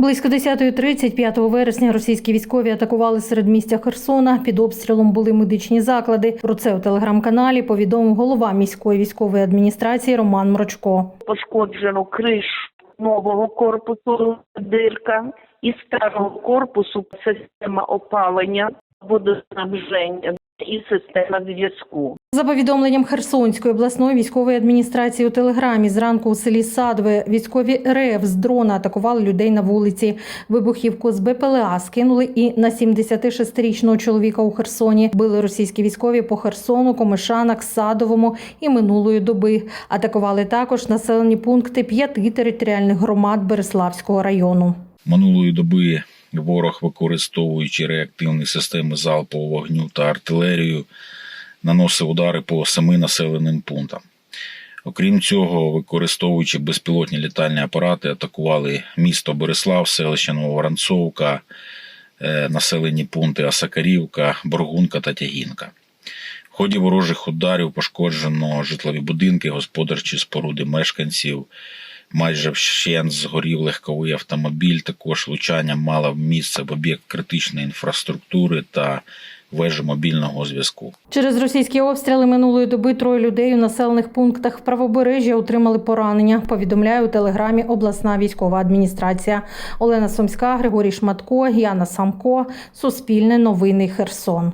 Близько 10.30 5 вересня російські військові атакували середмістя Херсона. Під обстрілом були медичні заклади. Про це у телеграм-каналі повідомив голова міської військової адміністрації Роман Мрочко. пошкоджено кришу нового корпусу, дирка, і старого корпусу система опалення, водоснабження і система зв'язку. За повідомленням Херсонської обласної військової адміністрації у телеграмі зранку у селі Садве військові РФ з дрона атакували людей на вулиці. Вибухівку з БПЛА скинули і на 76-річного чоловіка у Херсоні. Били російські військові по Херсону, Комишанах, Садовому і минулої доби. Атакували також населені пункти п'яти територіальних громад Береславського району. Минулої доби ворог, використовуючи реактивні системи залпового вогню та артилерію, наносив удари по семи населеним пунктам. Окрім цього, використовуючи безпілотні літальні апарати, атакували місто Борислав, селище Нововоронцовка, е, населені пункти Асакарівка, Боргунка та Тягінка. В ході ворожих ударів пошкоджено житлові будинки, господарчі споруди мешканців. Майже вщент згорів легковий автомобіль. Також влучання мало місце в об'єкт критичної інфраструктури та вежу мобільного зв'язку. Через російські обстріли минулої доби троє людей у населених пунктах правобережжя отримали поранення. Повідомляє у телеграмі обласна військова адміністрація. Олена Сумська, Григорій Шматко, Яна Самко. Суспільне новини Херсон.